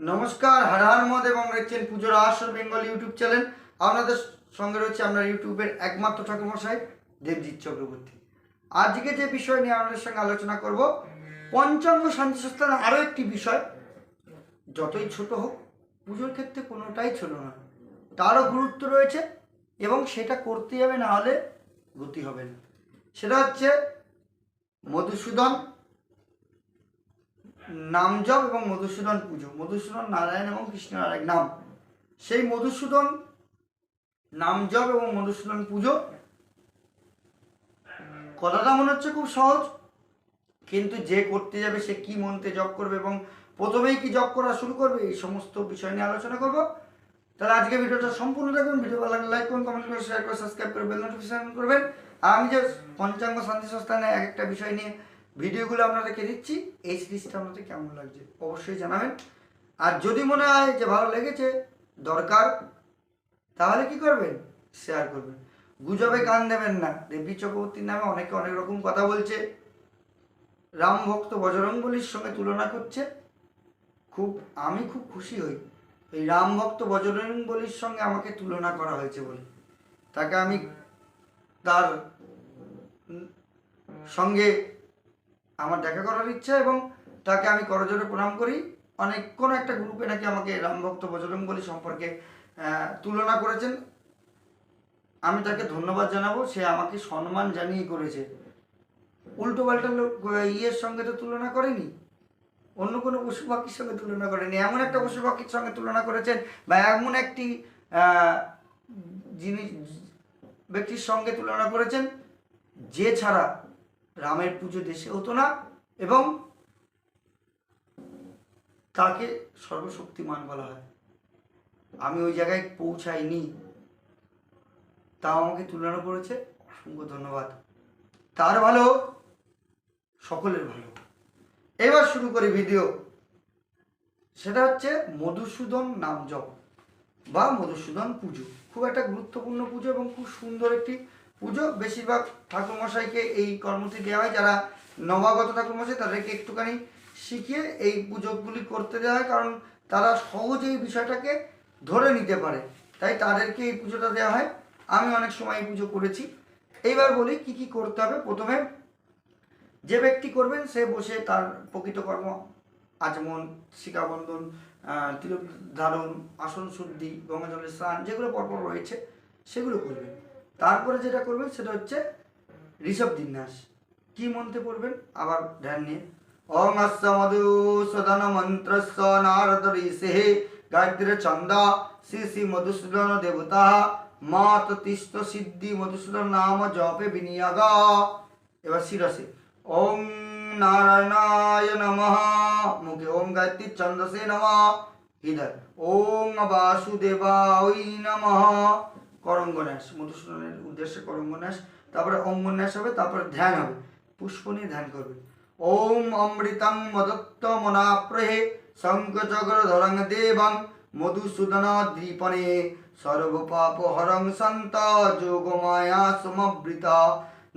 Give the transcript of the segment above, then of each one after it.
নমস্কার, হর হর মহাদেব এবং দেখছেন পুজোর আসর বেঙ্গল ইউটিউব চ্যানেল। আপনাদের সঙ্গে রয়েছে আমরা ইউটিউবের একমাত্র ঠাকুরমশাই, দেবজিৎ চক্রবর্তী। আজকে যে বিষয় নিয়ে আপনাদের সঙ্গে আলোচনা করব, পঞ্চাঙ্গ শান্তি সংস্থানের আরও একটি বিষয়। যতই ছোট হোক, পুজোর ক্ষেত্রে কোনোটাই ছোট নয় তারও গুরুত্ব রয়েছে এবং সেটা করতে যাবে না হলে গতি হবে না। সেটা হচ্ছে মধুসূদন নামজপ এবং মধুসূদন পুজো। মধুসূদন নারায়ণ এবং কৃষ্ণের এক নাম। সেই মধুসূদন নামজপ এবং মধুসূদন পুজো কথাটা মনে হচ্ছে খুব সহজ। কিন্তু যে করতে যাবে সে কি মন্ত্রে জপ করবে এবং প্রথমেই কি জপ করা শুরু করবে, এই সমস্ত বিষয় নিয়ে আলোচনা করব। তাহলে আজকে ভিডিওটা সম্পূর্ণ দেখবেন ভিডিও ভালো লাগলে লাইক করুন কমেন্ট করে শেয়ার করে সাবস্ক্রাইব করে বেল নোটিফিকেশন করবেন। আমি যে পঞ্চাঙ্গ শান্তি সংস্থানে এক একটা বিষয় নিয়ে ভিডিওগুলো আপনাদেরকে দিচ্ছি। এই সিরিজটা আপনাদের কেমন লাগছে অবশ্যই জানাবেন। আর যদি মনে হয় যে ভালো লেগেছে, দরকার, তাহলে কি করবেন? শেয়ার করবেন। গুজবে কান দেবেন না। দেবী চক্রবর্তীর নামে অনেকে অনেক রকম কথা বলছে। রাম ভক্ত বজরঙ্গলির সঙ্গে তুলনা করছে। খুব, আমি খুব খুশি হই। এই রাম ভক্ত বজরঙ্গলির সঙ্গে আমাকে তুলনা করা হয়েছে বলে। তাকে আমি তার সঙ্গে আমার দেখা করার ইচ্ছা এবং তাকে আমি করজোরে প্রণাম করি। অনেক, কোনো একটা গ্রুপে নাকি আমাকে রামভক্ত বজরঙ্গলি সম্পর্কে তুলনা করেছেন। আমি তাকে ধন্যবাদ জানাব, সে আমাকে সম্মান জানিয়ে করেছে। উল্টো পাল্টা লোক ইয়ের সঙ্গে তো তুলনা করেনি। অন্য কোনো পশু পাখির সঙ্গে তুলনা করেনি। এমন একটা পশু পাখির সঙ্গে তুলনা করেছেন বা এমন একটি জিনিস ব্যক্তির সঙ্গে তুলনা করেছেন, যে ছাড়া রামের পুজো দেশে হতো না এবং তাকে সর্বশক্তিমান বলা হয়। আমি ওই জায়গায় পৌঁছাইনি। তাও আমাকে তুলনা করেছে। অসংখ্য ধন্যবাদ। তার ভালো, সকলের ভালো। এবার শুরু করি ভিডিও। সেটা হচ্ছে মধুসূদন নাম জপ বা মধুসূদন পুজো। খুব একটা গুরুত্বপূর্ণ পুজো এবং খুব সুন্দর একটি পুজো, বেশিরভাগ ঠাকুরমশাইকে এই কর্মটি দেওয়া হয়। যারা নবাগত ঠাকুরমশাই, তাদেরকে একটুখানি শিখিয়ে এই পুজোগুলি করতে দেওয়া হয়, কারণ তারা সহজে এই বিষয়টাকে ধরে নিতে পারে। তাই তাদেরকে এই পুজোটা দেওয়া হয়। আমি অনেক সময় এই পুজো করেছি। এইবার বলি কি কি করতে হবে। প্রথমে যে ব্যক্তি করবেন, সে বসে তার প্রকৃত কর্ম, আচমন শিকাবন্ধন তিলক ধারণ, আসন শুদ্ধি গঙ্গা জলের স্নান, যেগুলো পরপর রয়েছে, সেগুলো করবেন। তারপরে যেটা করবেন, সেটা হচ্ছে ঋষভ বিন্যাস। কি মন্ত্রে পড়বেন? আবার ধ্যান নিয়ে। ওং অস্য মধুসূদন মন্ত্রস্য নারদ ঋষে গায়ত্রী চন্দা শ্রী শ্রী মধুসূদন দেবতা। মাত তিষ্ঠ সিদ্ধি মধুসূদন নাম জপে বিনিয়োগ। এবার শিরসে। ওং নারায়ণায় নমঃ। মুখে ওম, গায়ত্রী ছন্দসে নমঃ। হৃদয়। ওং বাসুদেবায় নমঃ। করঙ্গন্যাস, মধুসূদনের উদ্দেশ্যে করঙ্গন্যাস, তারপরে অঙ্গন্যাস হবে, তারপরে ধ্যান হবে। পুষ্প নিয়ে ধ্যান করবে। ওম অমৃতং মদত্ত মনাপ্রহে শঙ্কচক্র ধরং দেবং মধুসূদন দ্বীপনে সর্বপাপ হরং সন্ত যোগমায়া সমবৃত।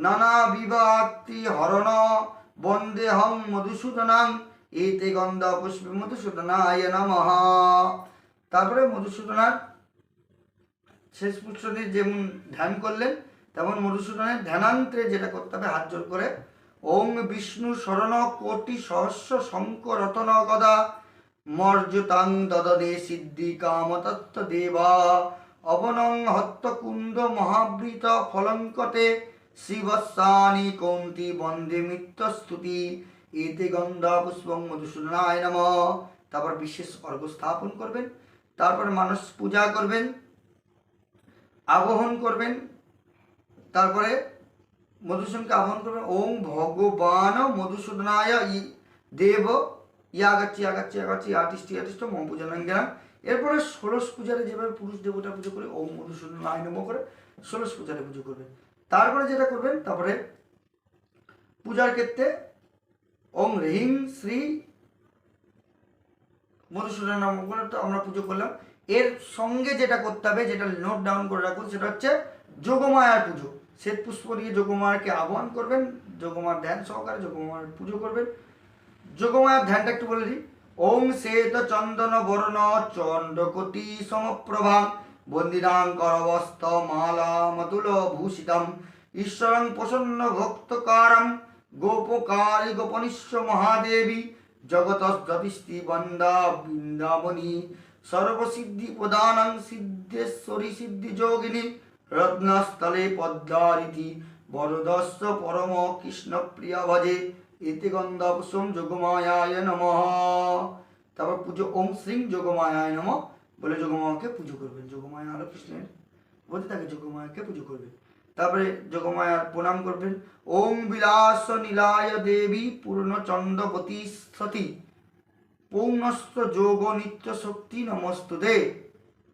নানা বিভাক্তি হরণ বন্দেহং মধুসূদনাং, এতে গন্ধ পুষ্পে মধুসূদনায় নমঃ। তারপরে মধুসূদনার শেষ পুষ্পটি যেমন ধ্যান করলেন, তেমন মধুসূদনের ধ্যানান্তে যেটা করতে হবে, হাত জোর করে। ওং বিষ্ণু শরণ কোটি সহস্র শঙ্ক রতন গদা, মর্যতাং দদনে সিদ্ধি কামতত্ত্ব দেবা, অবনং হত্ত কুন্দ মহাবৃত ফলঙ্কতে শিবস্বানি কৌন্তি বন্দে মিত্র স্তুতি এতে গন্ধা পুষ্পং মধুসূদনায় নম। তারপর বিশেষ অর্ঘ স্থাপন করবেন, তারপর মানুষ পূজা করবেন। আবহন করবেন। তারপরে মধুসূদনকে আহ্বান করবেন, ওম ভগবান মধুসূদনায় ই- দেব, ইয়াগাচ্ছি আগাচ্ছি আগাচ্ছি আর্টিস্ট আর্টিস্ট, মম পূজনাঙ্গেরাম এরপরে ষোলশ পূজারে যেভাবে পুরুষ দেবতা পুজো করে, ওম মধুসূদন আয় নম করে ষোলশ পূজারে পুজো করবেন। তারপরে যেটা করবেন, তারপরে পূজার ক্ষেত্রে ওম হ্রিং শ্রী মধুসূদন নাম তো আমরা পুজো করলাম। এর সঙ্গে যেটা করতে হবে, যেটা নোট ডাউন করে রাখুন সেটা হচ্ছে যোগমায়ার পুজো। শ্বেত পুষ্প দিয়ে যোগমায়াকে আহ্বান করবেন যোগমার ধ্যান সহকারে যোগমায়ার পুজো করবেন। যোগমায়ার ধ্যানটা একটু বলে দিই। ওং শ্বেত চন্দন বর্ণ চণ্ডকোটি সমপ্রভা বন্দিনাং করবস্ত মালা মতুল ভূষিতম ঈশ্বরং প্রসন্ন ভক্তকারম গোপকারী গোপনিশ্ব মহাদেবী জগতস্তি বন্দা বৃন্দাবনী। সর্বসিদ্ধি প্রদানং সিদ্ধেশ্বরী সিদ্ধি যোগিনী রত্নস্থলে পদ্মারিতি বরদস্য পরম কৃষ্ণ প্রিয়া ভজে। এতে গন্ধাপসম যোগমায়ায় নম। তারপর পুজো ওম শ্রীং যোগমায়ায় নম বলে যোগমায়াকে পুজো করবেন। যোগমায়া হলো কৃষ্ণের বলতে তাকে যোগমায়াকে পুজো করবেন। তারপরে যোগমায়ার প্রণাম করবেন। ওম বিলাস নীলায় দেবী পূর্ণচন্দ্রবতী সতী। পৌনস্ত যোগ নিত্য শক্তি নমস্তুদে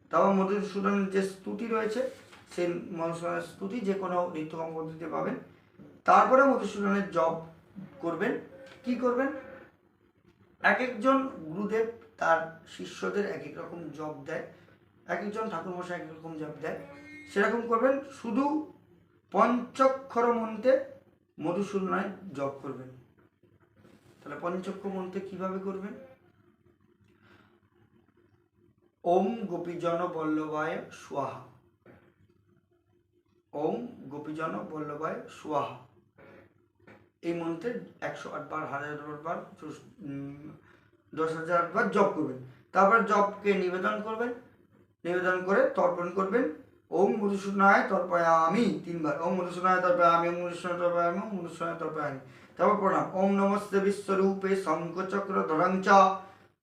তাও মধুসূদনের যে স্তুতি রয়েছে সেই মধুসূদনের স্তুতি যে কোনো নিত্যকম পদ্ধতিতে পাবেন। তারপরে মধুসূদনের জব করবেন। কি করবেন? এক একজন গুরুদেব তার শিষ্যদের এক এক রকম জব দেয়। এক একজন ঠাকুরমশাই এক রকম জপ দেয়। সেরকম করবেন, শুধু পঞ্চক্ষর মন্ত্রে মধুসূদনায় জপ করবেন। তাহলে পঞ্চক্ষর মন্ত্রে কীভাবে করবেন? ওম গোপীজন বল্লভায় স্বাহা ওম গোপীজন বল্লভায় স্বাহা এই মন্ত্রে একশো আটবার হাজার বার দশ হাজার আটবার জপ করবেন। তারপর জপকে নিবেদন করবেন, নিবেদন করে তর্পণ করবেন। ওম মধুসূদনায় তর্পয়া আমি তিনবার। ওম মধুসূদনায় তর্পয়া আমি ওম মধুসূদনায় তর্পয়া আমি ওম মধুসূদনায় তর্পয়া আমি তারপর প্রণাম। ওম নমস্তে বিশ্বরূপে শঙ্খচক্র ধরং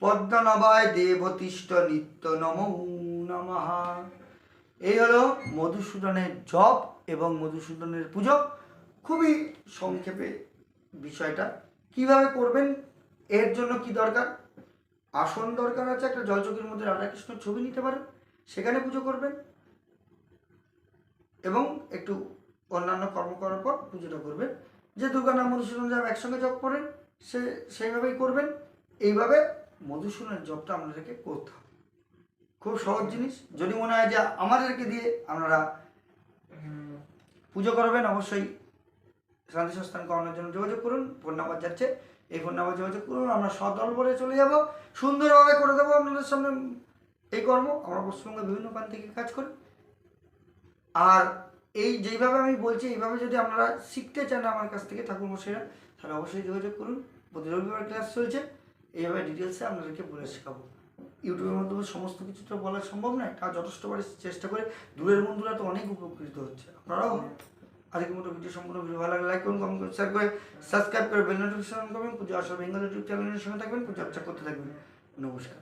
পদ্মনবায় দেবতিষ্ঠ নিত্য নম নমঃ। এই হলো মধুসূদনের জপ এবং মধুসূদনের পুজো। খুবই সংক্ষেপে বিষয়টা। কীভাবে করবেন? এর জন্য কি দরকার? আসন দরকার আছে, একটা জলচকির মধ্যে রাধাকৃষ্ণর ছবি নিতে পারেন, সেখানে পুজো করবেন। এবং একটু অন্যান্য কর্ম করার পর পুজোটা করবেন। যে দুর্গা নাম মধুসূদন যাব একসঙ্গে জপ করেন, সে সেইভাবেই করবেন। এইভাবে মধুসূদনের জবটা আপনাদেরকে করতে হবে। খুব সহজ জিনিস। যদি মনে হয় যে আমাদেরকে দিয়ে আপনারা পুজো করবেন, অবশ্যই শান্তি সস্থান করানোর জন্য যোগাযোগ করুন। ফোন নাম্বার যাচ্ছে, এই ফোন নাম্বার যোগাযোগ করুন। আমরা সদল বলে চলে যাব। সুন্দরভাবে করে দেবো আপনাদের সামনে এই কর্ম। আমরা পশ্চিমবঙ্গের বিভিন্ন প্রান্ত থেকে কাজ করি। আর এই যেইভাবে আমি বলছি, এইভাবে যদি আপনারা শিখতে চান আমার কাছ থেকে ঠাকুর মশাইরা তাহলে অবশ্যই যোগাযোগ করুন। প্রতি রবিবার ক্লাস চলছে। এইভাবে ডিটেলসে আপনাদেরকে বলে শেখাবো। ইউটিউবের মাধ্যমে সমস্ত কিছু তো বলা সম্ভব নয় তা যথেষ্ট পারে চেষ্টা করে দূরের বন্ধুরা তো অনেক উপকৃত হচ্ছে। আপনারাও। আজকের মতো ভিডিও সম্পূর্ণ ভিডিও ভালো লাগে লাইক করুন কমেন্ট করুন শেয়ার করে সাবস্ক্রাইব করে বেল নোটিফিকেশন করবেন। পুজো আসবে বেঙ্গল ইউটিউব চ্যানেলের সঙ্গে থাকবেন, পুজো চর্চা করতে থাকবেন। নমস্কার।